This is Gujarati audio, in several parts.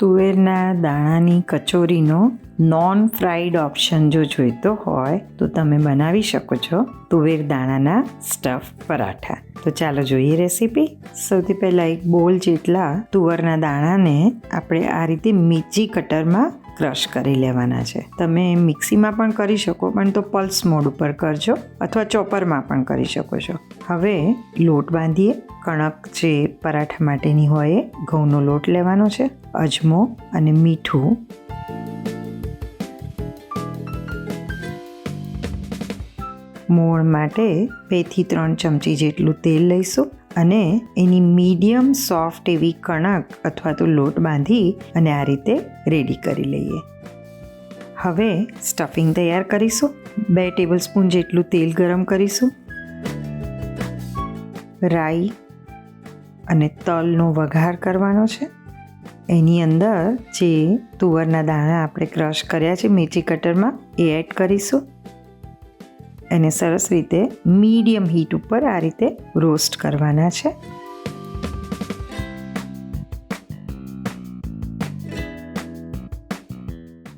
તુવેરના દાણાની કચોરીનો નોન ફ્રાઈડ ઓપ્શન જો જોઈતો હોય, તો તમે બનાવી શકો છો તુવેર દાણાના સ્ટફ પરાઠા. તો ચાલો જોઈએ રેસીપી સૌથી પહેલાં એક બોલ જેટલા તુવરના દાણાને આપણે આ રીતે મીચી કટરમાં ક્રશ કરી લેવાના છે. તમે મિક્સીમાં પણ કરી શકો, પણ તો પલ્સ મોડ ઉપર કરજો અથવા ચોપરમાં પણ કરી શકો છો. હવે લોટ બાંધીએ. કણક જે પરાઠા માટેની હોય એ ઘઉંનો લોટ લેવાનો છે, અજમો અને મીઠું. મોણ માટે બેથી ત્રણ ચમચી જેટલું તેલ લઈશું અને એની મીડિયમ સોફ્ટ એવી કણક અથવા તો લોટ બાંધી અને આ રીતે રેડી કરી લઈએ. હવે સ્ટફિંગ તૈયાર કરીશું. બે ટેબલ સ્પૂન જેટલું તેલ ગરમ કરીશું. રાઈ અને તલનો વઘાર કરવાનો છે. એની અંદર જે તુવરના દાણા આપણે ક્રશ કર્યા છે મેથી કટરમાં, એ એડ કરીશું. એને સરસ રીતે મીડિયમ હીટ ઉપર આ રીતે રોસ્ટ કરવાના છે.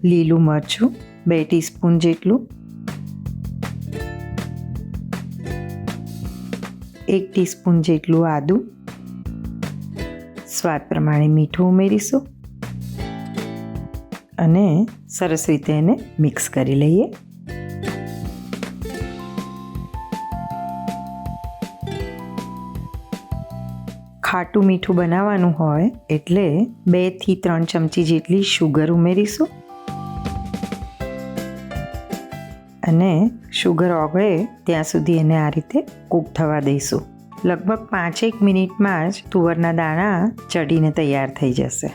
લીલું મરચું બે ટીસ્પૂન જેટલું. એક ટીસ્પૂન જેટલું આદું. સ્વાદ પ્રમાણે મીઠું ઉમેરીશું. અને સરસ રીતે એને મિક્સ કરી લઈએ. ખાટું મીઠું બનાવવાનું હોય એટલે બેથી ત્રણ ચમચી જેટલી શુગર ઉમેરીશું. અને શુગર ઓગળે ત્યાં સુધી એને આ રીતે કૂક થવા દઈશું. લગભગ પાંચેક મિનિટમાં જ તુવરના દાણા ચડીને તૈયાર થઈ જશે.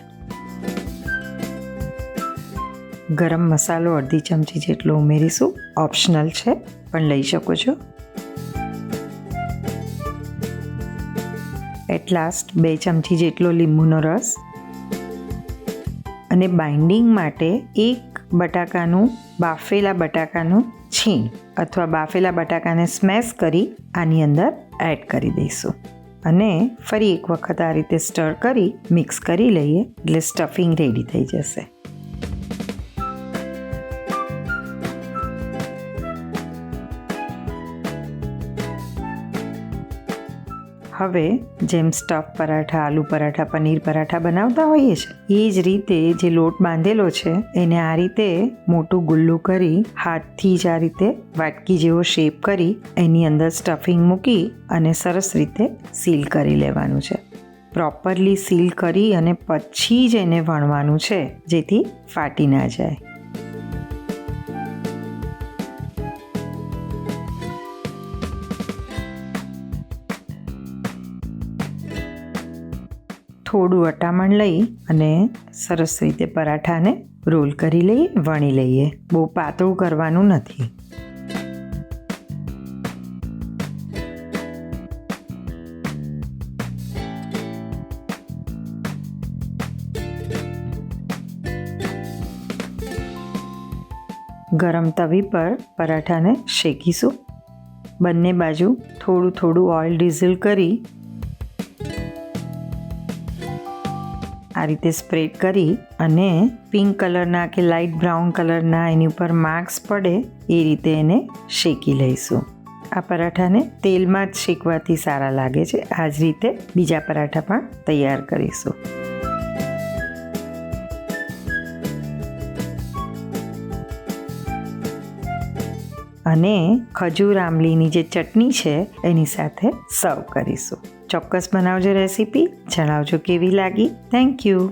ગરમ મસાલો અડધી ચમચી જેટલો ઉમેરીશું. ઓપ્શનલ છે, પણ લઈ શકો છો. એટ લાસ્ટ બે ચમચી જેટલો લીંબુનો રસ. અને બાઇન્ડિંગ માટે એક બટાકાનું બાફેલા બટાકાનું છીણ અથવા બાફેલા બટાકાને સ્મેશ કરી આની અંદર એડ કરી દઈશું. અને ફરી એક વખત આ રીતે સ્ટર કરી મિક્સ કરી લઈએ એટલે સ્ટફિંગ રેડી થઈ જશે. હવે જેમ સ્ટફ પરાઠા, આલુ પરાઠા, પનીર પરાઠા બનાવતા હોઈએ છીએ એ જ રીતે જે લોટ બાંધેલો છે, એને આ રીતે મોટું ગુલ્લું કરી, હાથથી જ આ રીતે વાટકી જેવો શેપ કરી, એની અંદર સ્ટફિંગ મૂકી અને સરસ રીતે સીલ કરી લેવાનું છે. પ્રોપરલી સીલ કરી અને પછી જ એને વણવાનું છે, જેથી ફાટી ના જાય. થોડું અટામણ લઈ અને સરસ રીતે પરાઠાને રોલ કરી લઈએ વણી લઈએ. બહુ પાતળું કરવાનું નથી. ગરમ તવી પર પરાઠાને શેકીશું. બંને બાજુ થોડું થોડું ઓઇલ ડીઝલ કરી આ રીતે સ્પ્રેડ કરી અને પિંક કલરના કે લાઇટ બ્રાઉન કલરના એની ઉપર માર્ક્સ પડે એ રીતે એને શેકી લઈશું. આ પરાઠાને તેલમાં જ શેકવાથી સારા લાગે છે. આ જ રીતે બીજા પરાઠા પણ તૈયાર કરીશું. અને ખજૂર આંબલીની જે ચટણી છે, એની સાથે સર્વ કરીશું. ચોક્કસ બનાવજો રેસીપી. જણાવજો કેવી લાગી. Thank you